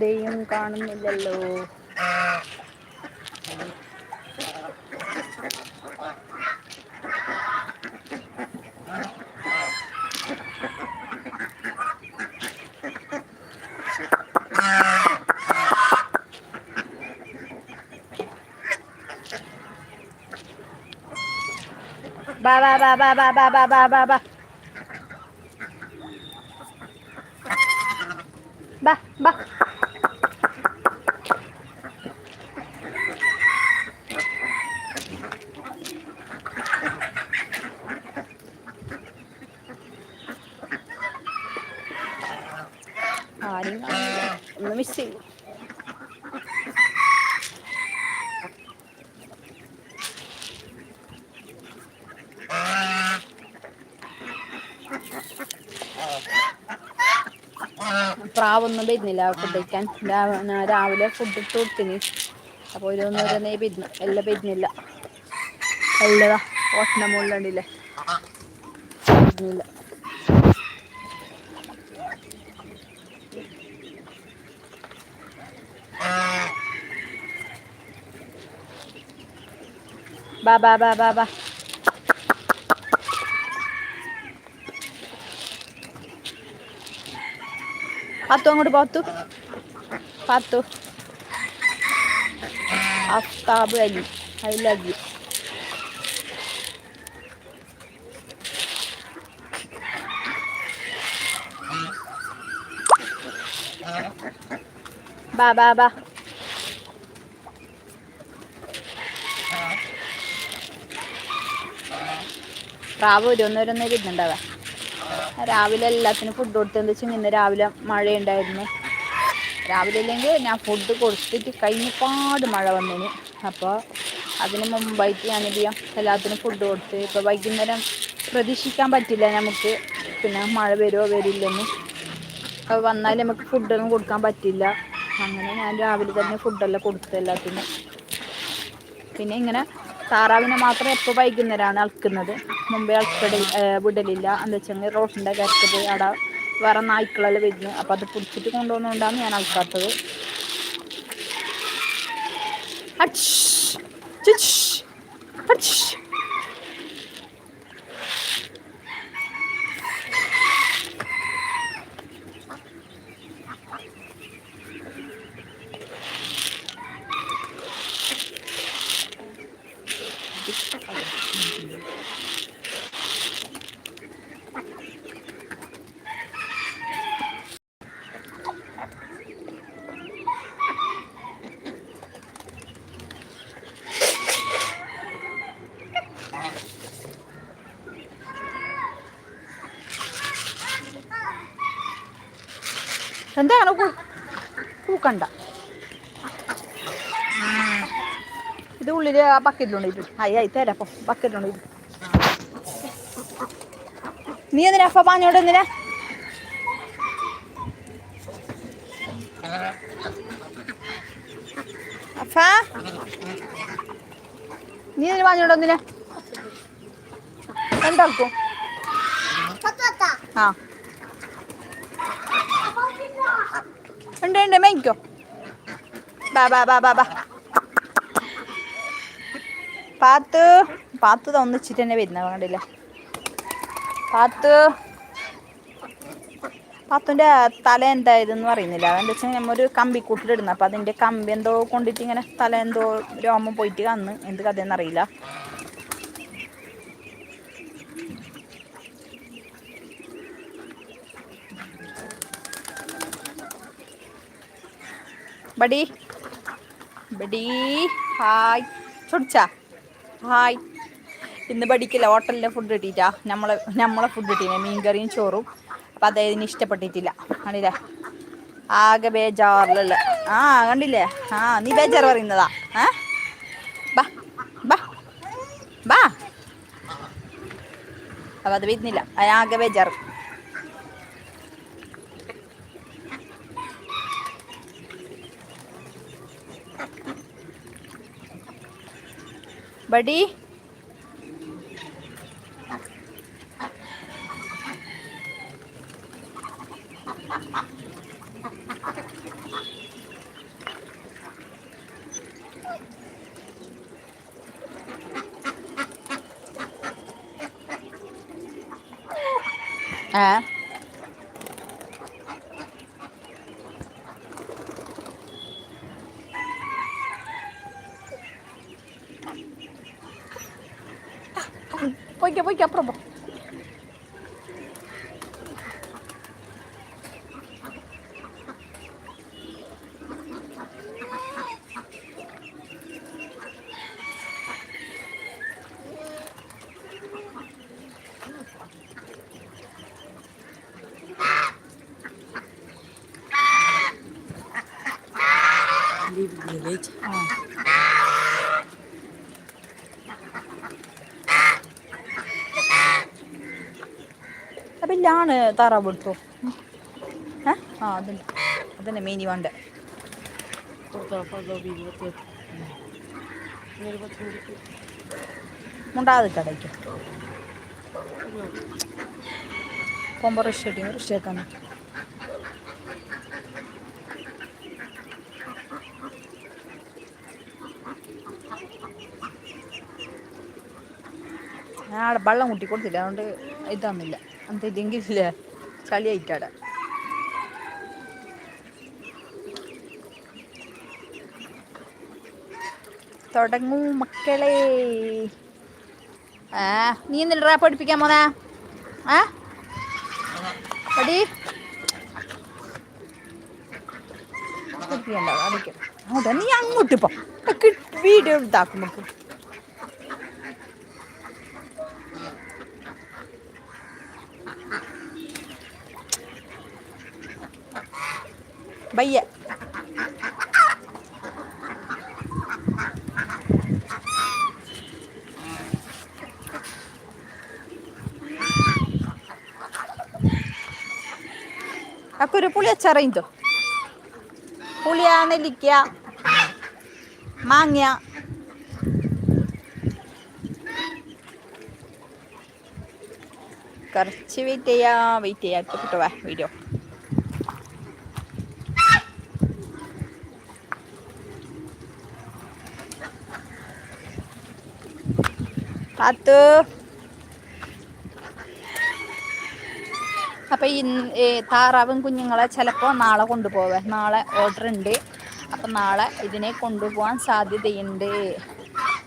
ആരെയും കാണുന്നില്ലല്ലോ. ബാബാ ബാ ബാ ബാ ബാ ബാ ബാ ബാ ബാ. ആരും കാണില്ല. ഒന്ന് മിസ് ചെയ്യും. പ്രാവൊന്നും വരുന്നില്ല ഫുഡ് കഴിക്കാൻ. രാവിലെ ഫുഡ് ഇട്ട് കൊടുത്തിന്. അപ്പോൾ ഓരോന്ന് ഓരോന്നേ വരുന്നു. എല്ലാം വരുന്നില്ല. എല്ലതാ ഓട്ടന മുകളിലുണ്ടല്ലേ? വരുന്നില്ല. Ba ba ba ba ba. Patu anggur patu. Patu. Astab lagi. Hai lagi. Ba ba ba. പ്രാവ് ഒരുന്നൊരൊന്നേ വരുന്നുണ്ടാവാ രാവിലെ എല്ലാത്തിനും ഫുഡ് കൊടുത്തെന്ന് വെച്ചാൽ ഇന്ന് രാവിലെ മഴയുണ്ടായിരുന്നു. രാവിലെ ഇല്ലെങ്കിൽ ഞാൻ ഫുഡ് കൊടുത്തിട്ട് കഴിഞ്ഞപാട് മഴ വന്നിന്. അപ്പോൾ അതിന് മുമ്പായിട്ട് ചെയ്യാം? എല്ലാത്തിനും ഫുഡ് കൊടുത്ത് ഇപ്പോൾ വൈകുന്നേരം പ്രതീക്ഷിക്കാൻ പറ്റില്ല നമുക്ക്. പിന്നെ മഴ വരുമോ വരില്ലെന്ന്. അപ്പോൾ വന്നാൽ നമുക്ക് ഫുഡൊന്നും കൊടുക്കാൻ പറ്റില്ല. അങ്ങനെ ഞാൻ രാവിലെ തന്നെ ഫുഡെല്ലാം കൊടുത്തു എല്ലാത്തിനും. പിന്നെ ഇങ്ങനെ താറാവിനെ മാത്രം എപ്പോൾ വൈകുന്നേരമാണ് അളക്കുന്നത് മുമ്പേ അളക്കടി വിടലില്ല. എന്താ വെച്ചെങ്കിൽ റോട്ടിന്റെ കരക്ക് പോയി അവിടെ വേറെ നായ്ക്കളെല്ലാം വരുന്നു. അപ്പോൾ അത് പിടിച്ചിട്ട് കൊണ്ടുപോകുന്നതുകൊണ്ടാണ് ഞാൻ അളക്കാത്തത് അച്ഛ്. ചുച്ച്. അച്ഛ്. എന്താണ് പൂക്കണ്ട ഇത് ഉള്ളിൽ ആ ബക്കറ്റിലുണ്ട് ആയി ആയി തരാം അപ്പോൾ ബക്കറ്റിലുണ്ട് നീ എന്തിനാ അപ്പ പാഞ്ഞോട് എന്തിനാ അഫ നീ എന്തിനു പാഞ്ഞോട് എന്തിനാ എന്താക്കും ആ ഉണ്ട് ഉണ്ട് മേയ്ക്കോ ബാ ബാ ബാ ബാ പാത്ത്. പാത്ത് തന്നിച്ചിട്ട് തന്നെ വരുന്ന കണ്ടില്ല? പാത്ത്. പാത്തുന്റെ തല എന്തായതെന്ന് പറയുന്നില്ല അതെന്താ വെച്ചാൽ നമ്മൊരു കമ്പി കൂട്ടിലിടുന്നു അപ്പം അതിന്റെ കമ്പി എന്തോ കൊണ്ടിട്ട് ഇങ്ങനെ തല എന്തോ രോമം പോയിട്ട് കന്ന് എന്ത് കഥയെന്ന് അറിയില്ല. ബഡി. Buddy hi. ചൊടിച്ചാ? ഹായ്. ഇന്ന് പഠിക്കില്ല ഹോട്ടലിലെ ഫുഡ് കിട്ടിയിട്ടാ. നമ്മളെ നമ്മളെ ഫുഡ് കിട്ടീനെ മീൻകറിയും ചോറും. അപ്പം അദ്ദേഹത്തിന് ഇഷ്ടപ്പെട്ടിട്ടില്ല. കണ്ടില്ലേ? ആകെ ബേജാറിലുള്ള. ആ കണ്ടില്ലേ? ആ നീ ബേജാർ പറയുന്നതാ. ആ ബാ ബാ അപ്പം അത് വരുന്നില്ല. ആകെ ബേജാറ്. बड़ी? വില്ലേജ് അതിലാണ് താറാവ് എടുത്തോ ആ അതെ അതന്നെ മീനി വണ്ട്. മുണ്ടാതെ കടയ്ക്ക് കൊമ്പ റിഷ് എടുക്കാൻ റിഷ് എടുക്കാൻ ഞാൻ അവിടെ വെള്ളം കൂട്ടി കൊടുത്തില്ല. അതുകൊണ്ട് ഇതാന്നില്ല എന്നിട്ട് ഇതെങ്കിലില്ല ചളിയായിട്ടാടെ തുടങ്ങൂ മക്കളെ. ആ നീ എന്തിനാ പഠിപ്പിക്കാൻ പോന്നാ? ആ? പടി പഠിപ്പിക്കണ്ട അടിക്കും അങ്ങോട്ട് നീ അങ്ങോട്ട് പോ. വീഡിയോ ഇതാക്കും നമുക്ക്. ബയ്യ. അക്കൊരു പുളി അച്ചാറിന്തോ പുളിയ നെല്ലിക്ക മാങ്ങ. കുറച്ച് വെയിറ്റ് ചെയ്യാം വെയിറ്റ് ചെയ്യാം. വീഡിയോ പത്ത്. അപ്പോൾ ഇന്ന് താറാവും കുഞ്ഞുങ്ങളെ ചിലപ്പോൾ നാളെ കൊണ്ടുപോവേ. നാളെ ഓർഡർ ഉണ്ട് അപ്പം നാളെ ഇതിനെ കൊണ്ടുപോകാൻ സാധ്യതയുണ്ട്.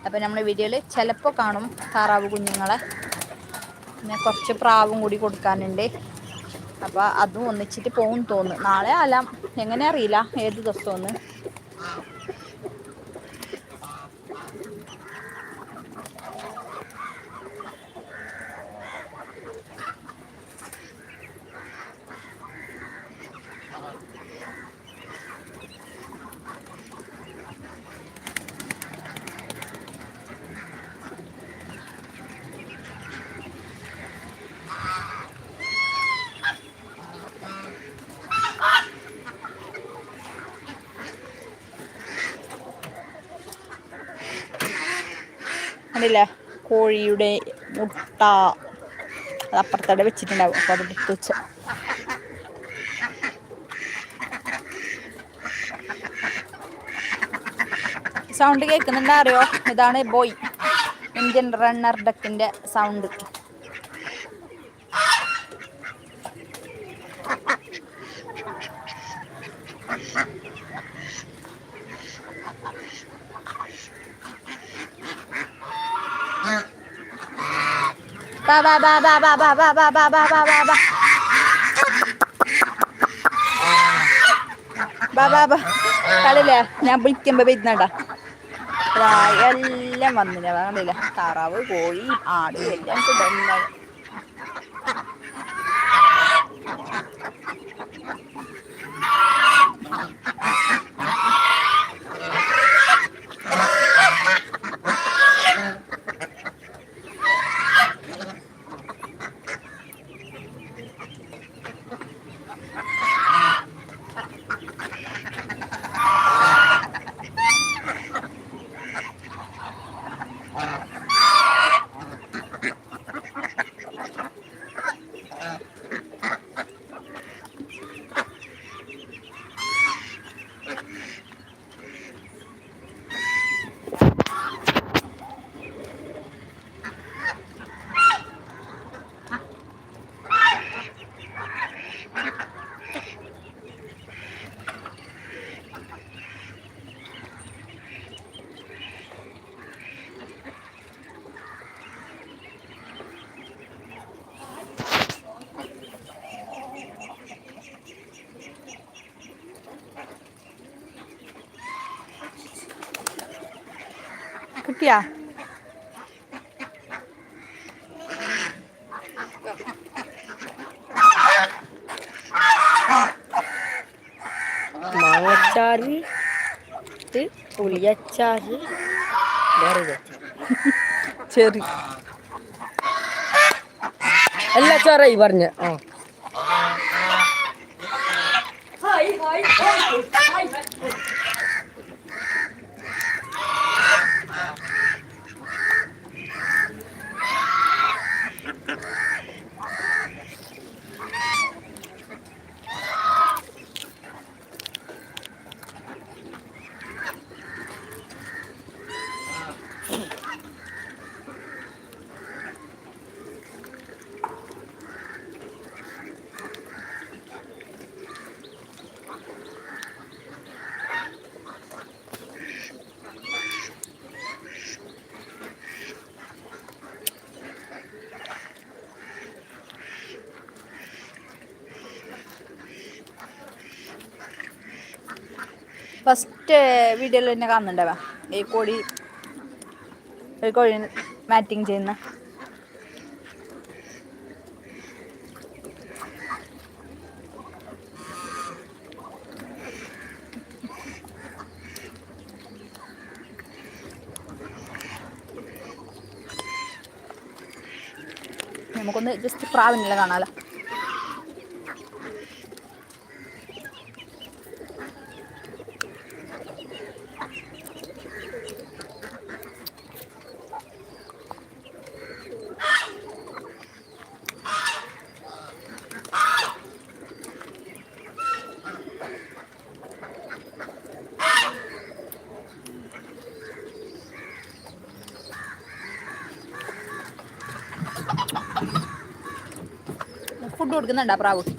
അപ്പം നമ്മുടെ വീഡിയോയിൽ ചിലപ്പോൾ കാണും താറാവ് കുഞ്ഞുങ്ങളെ. പിന്നെ കുറച്ച് പ്രാവും കൂടി കൊടുക്കാനുണ്ട്. അപ്പോൾ അതും ഒന്നിച്ചിട്ട് പോകും തോന്നുന്നു. നാളെ അല്ല എങ്ങനെ അറിയില്ല. ഏത് ദിവസമെന്ന് കണ്ടില്ലേ കോഴിയുടെ മുട്ട അത് അപ്പുറത്തവിടെ വെച്ചിട്ടുണ്ടാവും. അപ്പോൾ അത് എടുത്ത് വെച്ച. സൗണ്ട് കേൾക്കുന്നുണ്ടോ അറിയോ? ഇതാണ് ബോയ്. ഇന്ത്യൻ റണ്ണർ ഡക്കിന്റെ സൗണ്ട്. ബാ ബാ ബാ ബാ ബാ ബാ ബാ ബാ ബാ ബാ ബാ ബാ ബാ ബാ ബാ ബാ ഞാൻ വിളിക്കുമ്പോ വരുന്നടാ എല്ലാം വന്നില്ല കണ്ടില്ല താറാവ് കോഴി ആട് എല്ലാം തുടങ്ങി കിട്ടിയാ? മാങ്ങച്ചാറ് പുളിയച്ചാറ് വേറെ. ചെറി. എല്ലാ ചോറായി പറഞ്ഞ. ആ. ഫസ്റ്റ് വീഡിയോയിൽ തന്നെ കാണുന്നുണ്ടാവാ. ഈ കോഴി ഒരു കോഴി മാറ്റിങ് ചെയ്യുന്ന. നമുക്കൊന്ന് ജസ്റ്റ് പ്രാവിനെല്ലാം കാണാലോ ഫുഡ് കൊടുക്കുന്നുണ്ടാ പ്രാവ്.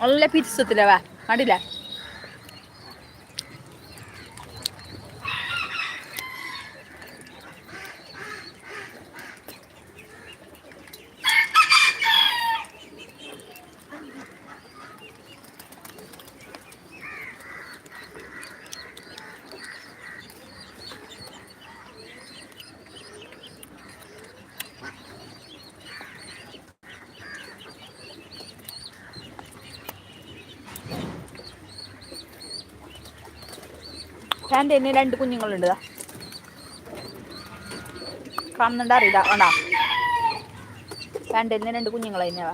നല്ല പിരിസത്തിലവാ കണ്ടില്ല? ഞാൻ തന്നെ രണ്ട് കുഞ്ഞുങ്ങളുണ്ട്. കാണുന്നുണ്ടോ? അറിയില്ല. വേണ്ടാ പാന്റലിന് രണ്ട് കുഞ്ഞുങ്ങൾ തന്നെയാ.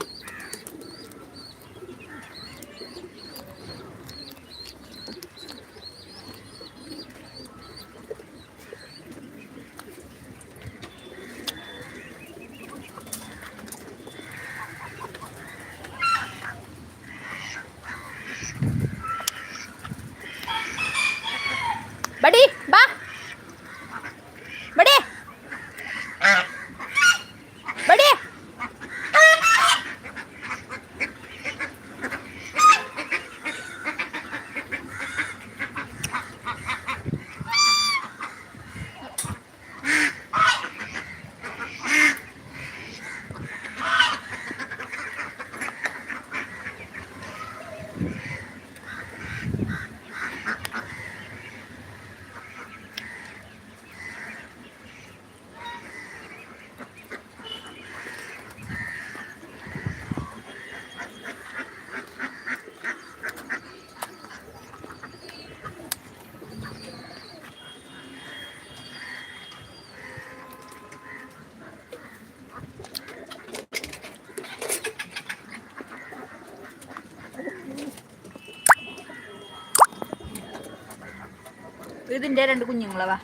ഇതിന്റെ രണ്ട് കുഞ്ഞുങ്ങളവാ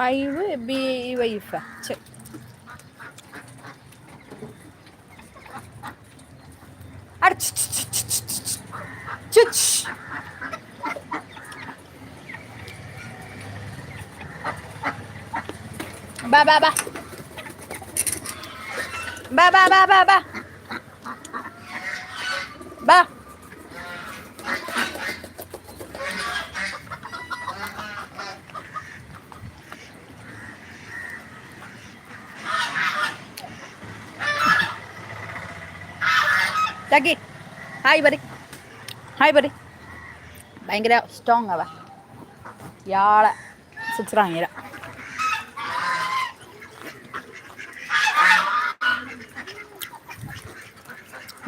ഫൈവ് ബി വൈഫാ ബാ ബാ ബാ ബാ ബാ ബാ ബാ ബാ ബാ ചക്കി ഹായ് പറി ഹായ് പറി ഭയങ്കര സ്ട്രോങ് ആവാ. ഇയാളെ സിക്സ്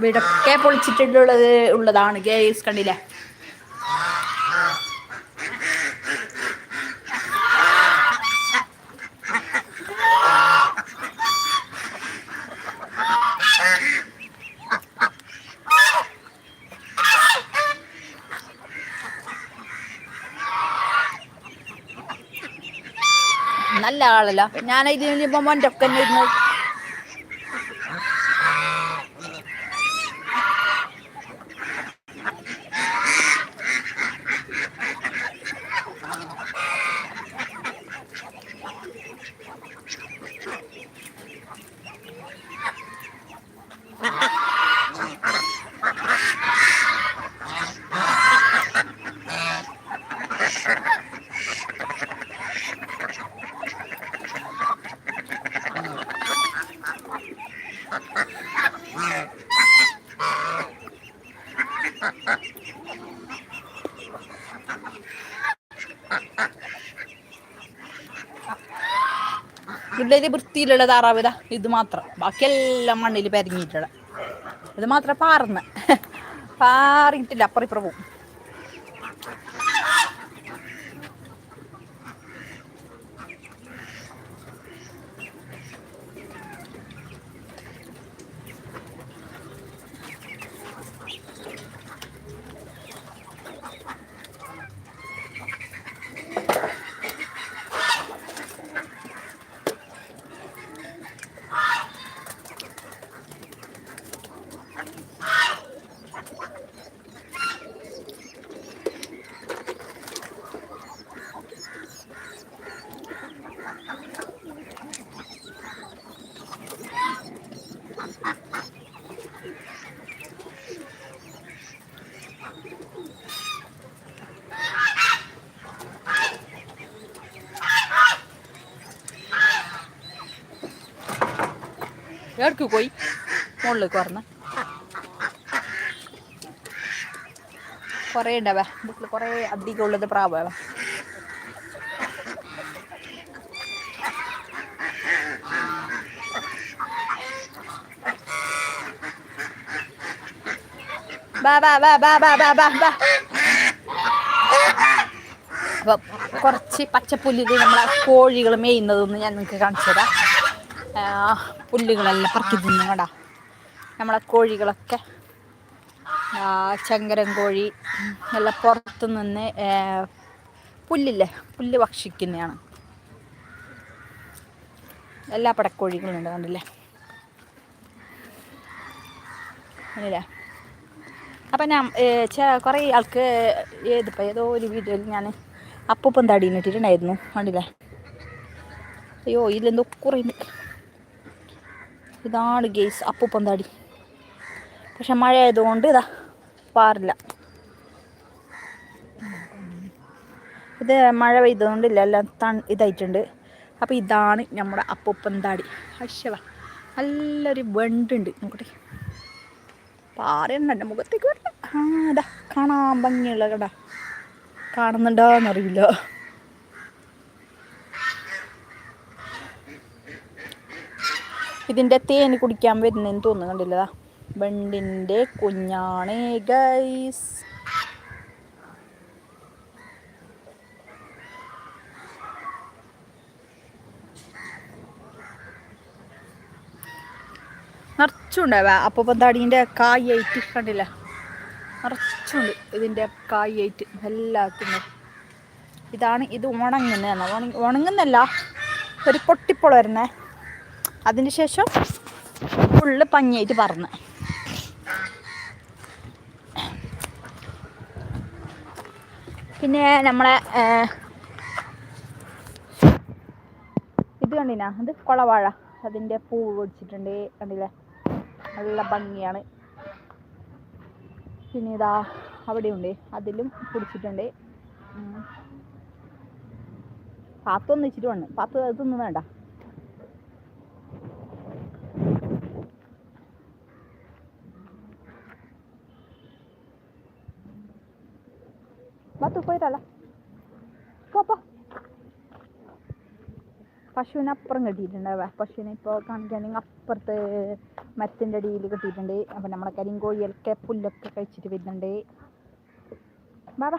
വിടക്കെ പൊളിച്ചിട്ടുള്ളത് ഉള്ളതാണ് ഗേസ് കണ്ടില്ലേ? നല്ല ആളല്ല. ഞാൻ ഇതിന് ഇപ്പം മോന്റെ ഒക്കെ ഇരുന്ന്. ഇവിടെ വൃത്തിയിലുള്ള താറാവ് ഇതാ ഇത് മാത്രം. ബാക്കിയെല്ലാം മണ്ണിൽ പെരങ്ങിയിട്ടുള്ള ഇത് മാത്രം പാറുന്ന പാറിയിട്ടില്ല അപ്പുറം ഇപ്പുറം പോവും. എവിടേക്ക് പോയി. മുകളിലേക്ക് പറഞ്ഞ കുറേ ഉണ്ടാവേ വീട്ടിൽ കുറേ അധികം ഉള്ളത് പ്രാവാവ ബാ ബാ ബാ ബാ ബാ ബാ കുറച്ച് പച്ചപ്പുല്ലിൽ നമ്മളെ കോഴികൾ മേയുന്നതൊന്ന് ഞാൻ നിങ്ങൾക്ക് കാണിച്ചു തരാം പുല്ലുകളെല്ലാം പറക്കി തിന്നും നമ്മളെ കോഴികളൊക്കെ. ചങ്കരൻ കോഴി നല്ല പുറത്തു നിന്ന് പുല്ലില്ലേ? പുല്ല് ഭക്ഷിക്കുന്നതാണ്. എല്ലാ പടക്കോഴികളും ഉണ്ട് കണ്ടില്ലേ? അല്ലേ അപ്പം ഞാൻ കുറേ ആൾക്ക് ഏതിപ്പോൾ ഏതോ ഒരു വീഡിയോയിൽ ഞാൻ അപ്പൂപ്പം തടീനിട്ടിട്ടുണ്ടായിരുന്നു കണ്ടില്ലേ? അയ്യോ ഇതിലെന്തോ കുറയുണ്ട് ഇതാണ് ഗേസ് അപ്പൂപ്പം തടി. പക്ഷെ മഴ ആയതുകൊണ്ട് ഇതാ പാറില്ല. ഇത് മഴ പെയ്തതുകൊണ്ടില്ല എല്ലാം തൺ ഇതായിട്ടുണ്ട്. അപ്പോൾ ഇതാണ് നമ്മുടെ അപ്പൂപ്പൻ താടി. അശ്വ നല്ലൊരു വെണ്ടുണ്ട് നോക്കട്ടെ പാറയുണ്ട് എന്റെ മുഖത്തേക്ക്. വരണം ആ അതാ കാണാൻ ഭംഗിയുള്ള കടാ. കാണുന്നുണ്ടോന്നറിയില്ല. ഇതിന്റെ തേന് കുടിക്കാൻ വരുന്നതെന്ന് തോന്നുന്നു. കണ്ടില്ലതാ. വെണ്ടിന്റെ കുഞ്ഞാണേ ഗൈസ് നിറച്ചുണ്ടാവ അപ്പം കായ് കായായിട്ട് കണ്ടില്ല? നിറച്ചുണ്ട് ഇതിന്റെ കായായിട്ട് എല്ലാത്തിനും. ഇതാണ് ഇത് ഉണങ്ങുന്നതാണ് ഉണങ്ങുന്നല്ല ഒരു പൊട്ടിപ്പൊള വരുന്നേ. അതിന് ശേഷം ഫുള്ള് പഞ്ഞായിട്ട് പറന്ന് പിന്നെ നമ്മളെ ഇത് കണ്ടിനാ? ഇത് കൊളവാഴ. അതിന്റെ പൂവ് പൊടിച്ചിട്ടുണ്ട്. കണ്ടില്ലേ? നല്ല ഭംഗിയാണ്. പിന്നെ ഇതാ അവിടെയുണ്ട്. അതിലും പിടിച്ചിട്ടുണ്ട്. പാത്തൊന്നിച്ചിട്ട് വന്ന് പാത്ത് അത് തിന്നു വേണ്ട പാത്തു പോയിട്ടല്ല പോ പോ പശുവിനെ അപ്പുറം കെട്ടിയിട്ടുണ്ടാവേ പശുവിനെ ഇപ്പോൾ കാണിക്കുകയാണെങ്കിൽ അപ്പുറത്ത് മരത്തിന്റെ അടിയിൽ കെട്ടിയിട്ടുണ്ട്. അപ്പം നമ്മളെ കരിങ്കോഴിയൊക്കെ പുല്ലൊക്കെ കഴിച്ചിട്ട് വരുന്നുണ്ട്. ബാബാ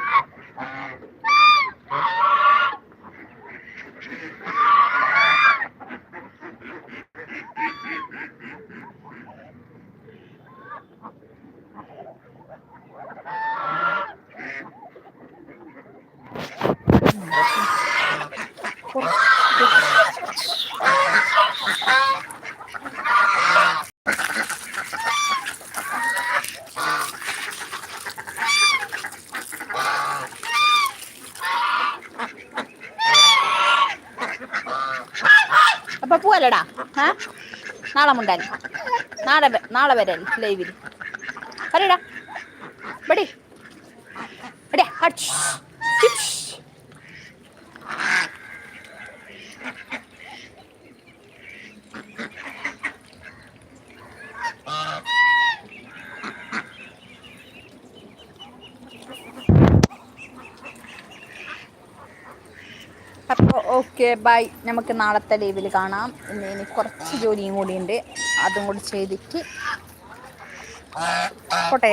ബാ അപ്പൊ പോവല്ലടാ. നാളെ മുണ്ടാൻ. നാളെ നാളെ വരാൻ ലൈവിൽ പറയടാ ഓക്കെ ബൈ. നമുക്ക് നാളത്തെ ലീവിൽ കാണാം. ഇന്ന് ഇനി കുറച്ച് ജോലിയും കൂടിയുണ്ട്. അതും കൂടി ചെയ്തിട്ട്. പോട്ടെ.